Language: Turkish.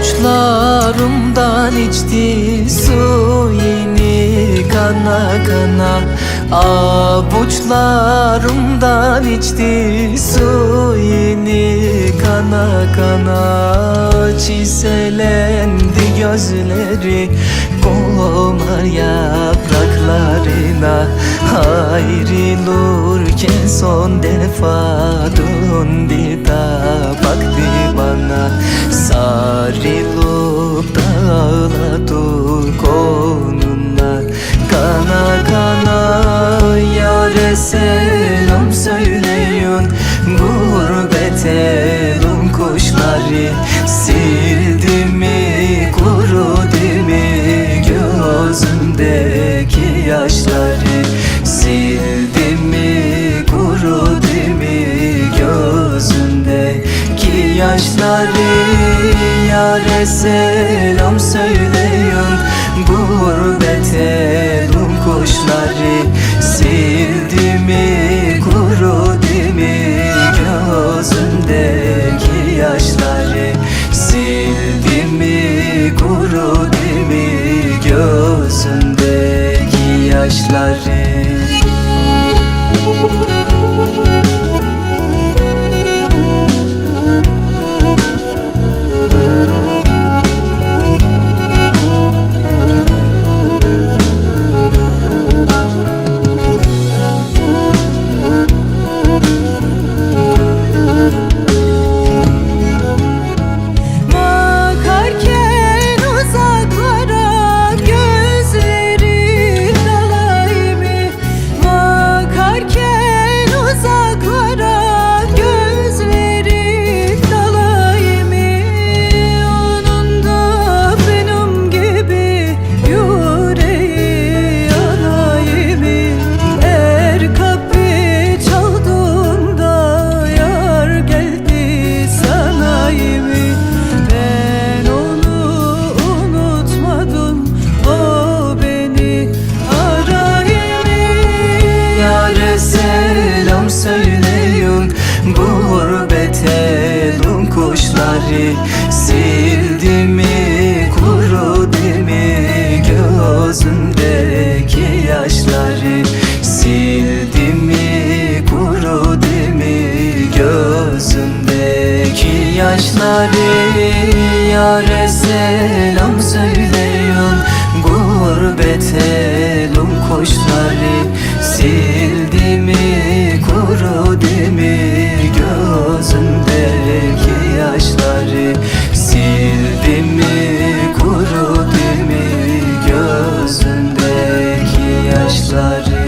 Avuçlarımdan içti su yeni kana kana. Avuçlarımdan içti su yeni kana kana. Çiselendi gözleri Komar yapraklarına. Ayrılırken son defa döndü da baktı Sarılıp dağladık onunla Kana kana yare selam söyleyin. Gurbet elin kuşları yaşları Yare selam söyleyin. Gurbet elin kuşları Sildi mi kurudu mi? Gözümdeki yaşları Sildi mi kurudu Gözündeki yaşları yâre selam söyleyon Gurbet elum koşları sildi mi kurudu mi Gözündeki yaşları sildi mi kurudu mi Gözündeki yaşları.